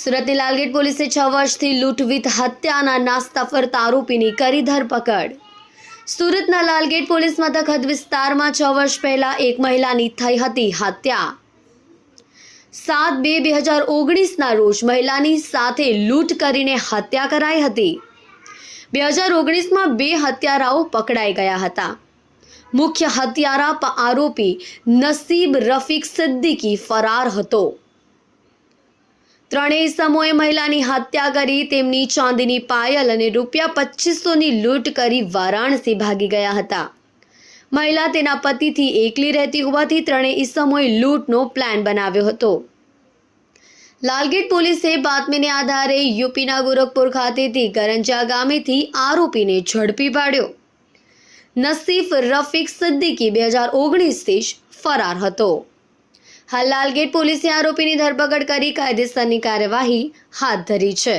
સુરતની લાલગેટ પોલીસે છ વર્ષથી લૂંટવીત હત્યાના નાસ્તા ફરતા આરોપીની કરી ધરપકડ. સુરતના લાલગેટ પોલીસ મથક હદ વિસ્તારમાં છ વર્ષ પહેલા એક મહિલાની થઈ હતી હત્યા. સાત બે બે હજાર ઓગણીસના રોજ મહિલાની સાથે લૂંટ કરીને હત્યા કરાઈ હતી. બે હજાર ઓગણીસમાં બે હત્યારાઓ પકડાઈ ગયા હતા. મુખ્ય હત્યારા આરોપી નસીબ રફીક સિદ્દીકી ફરાર હતો. ત્રણેય સમૂહે મહિલાની હત્યા કરી, તેમની ચાંદીની પાયલ અને રૂપિયા પચીસોની લૂંટ કરી વારાણસી ભાગી ગયા હતા. મહિલા તેના પતિથી એકલી રહેતી હોવાથી ત્રણેય ઈસમોએ લૂંટનો પ્લાન બનાવ્યો હતો. લાલગેટ પોલીસે બાતમીને આધારે યુપીના ગોરખપુર ખાતેથી કરંજા ગામેથી આરોપીને ઝડપી પાડ્યો. નસીફ રફીક સિદ્દીકી બે હજાર ઓગણીસથી જ ફરાર હતો. હાલ લાલગેટ પોલીસે આરોપીની ધરપકડ કરી કાયદેસરની કાર્યવાહી હાથ ધરી છે.